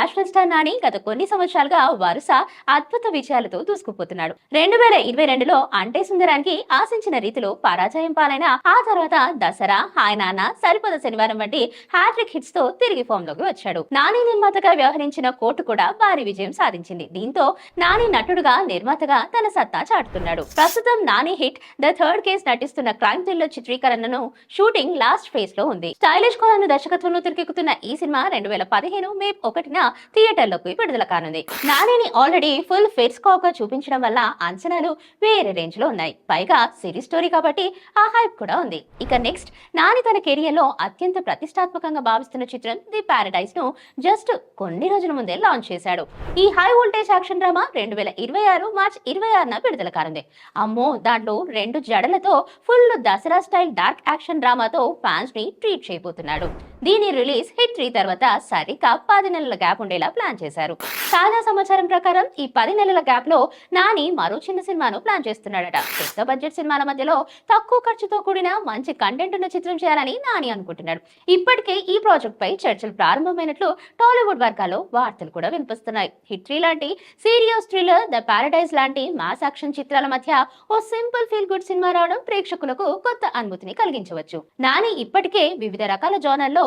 National star Nani గత కొన్ని సంవత్సరాలుగా వరుస అద్భుత విజయాలతో దూసుకుపోతున్నాడు. రెండు వేల ఇరవై రెండులో అంటే సుందరానికి ఆశించిన రీతిలో పరాజయం పాలైన ఆ తర్వాత దసరా హాయనాన్న సరిపద శనివారం వంటి హ్యాట్రిక్ హిట్స్తో తిరిగి ఫామ్లోకి వచ్చాడు. నాని నిర్మాతగా వ్యవహరించిన కోర్టు కూడా భారీ విజయం సాధించింది. దీంతో నాని నటుడుగా నిర్మాతగా తన సత్తా చాటుతున్నాడు. ప్రస్తుతం Nani hit the third case నటిస్తున్న క్రైమ్ థ్రిల్లర్ చిత్రీకరణను షూటింగ్ లాస్ట్ ఫేజ్లో ఉంది. స్టైలిష్ కోలను దర్శకత్వంలో తెరకెక్కుతున్న ఈ సినిమా రెండు వేల పదిహేను మే ఒకటిన థియేటర్లకు విడుదల కానుంది. నానిని ఆల్రెడీ ఫుల్ ఫేస్ కాగా చూపించడం వల్ల అంచనాలు వేరే రేంజ్లో ఉన్నాయి. పైగా సిరీస్ స్టోరీ కాబట్టి ఆ హైప్ కూడా ఉంది. ఇక నెక్స్ట్ నాని తన కెరియర్లో అత్యంత ప్రతిష్టాత్మకంగా భావిస్తున్న చిత్రం ది పారడైజ్ను జస్ట్ కొన్ని రోజుల ముందే లాంచ్ చేశాడు. ఈ హై వోల్టేజ్ యాక్షన్ డ్రామా రెండు వేల ఇరవై ఆరు మార్చ్ ఇరవై ఆరున విడుదల కానుంది. అమ్మో దాంట్లో రెండు జడలతో full Dasara style dark action డ్రామాతో ఫ్యాన్స్ని ట్రీట్ చేయబోతున్నాడు. దీని రిలీజ్ హిట్ త్రీ తర్వాత సరిగ్గా పది నెలల గ్యాప్ ఉండేలా ప్లాన్ చేశారు. తాజా సమాచారం ప్రకారం ఈ పది నెలల గ్యాప్లో నాని మరో చిన్న సినిమాను ప్లాన్ చేస్తున్నాడట. పెద్ద బడ్జెట్ సినిమాల మధ్యలో తక్కువ ఖర్చుతో కూడిన మంచి కంటెంట్ ఉన్న చిత్రం చేయాలని నాని అనుకుంటున్నాడు. ఇప్పటికే ఈ ప్రాజెక్ట్ పై చర్చలు ప్రారంభమైనట్లు టాలీవుడ్ వర్గాల్లో వార్తలు కూడా వినిపిస్తున్నాయి. హిట్ త్రీ లాంటి సీరియస్ థ్రిల్లర్ ద పారడైజ్ లాంటి మాస్ యాక్షన్ చిత్రాల మధ్య ఓ సింపుల్ ఫీల్ గుడ్ సినిమా రావడం ప్రేక్షకులకు కొత్త అనుభూతిని కలిగించవచ్చు. నాని ఇప్పటికే వివిధ రకాల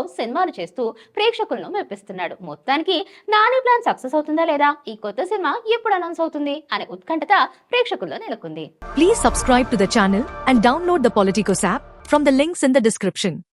జోనర్లో సినిమాలు చేస్తూ ప్రేక్షకులను మెప్పిస్తున్నాడు. మొత్తానికి నాని ప్లాన్ సక్సెస్ అవుతుందా లేదా? ఈ కొత్త సినిమా ఎప్పుడు అనౌన్స్ అవుతుంది? అనే ఉత్కంఠత ప్రేక్షకుల్లో నెలకొంది. Please subscribe to the channel and download the Politicos app from the links in the description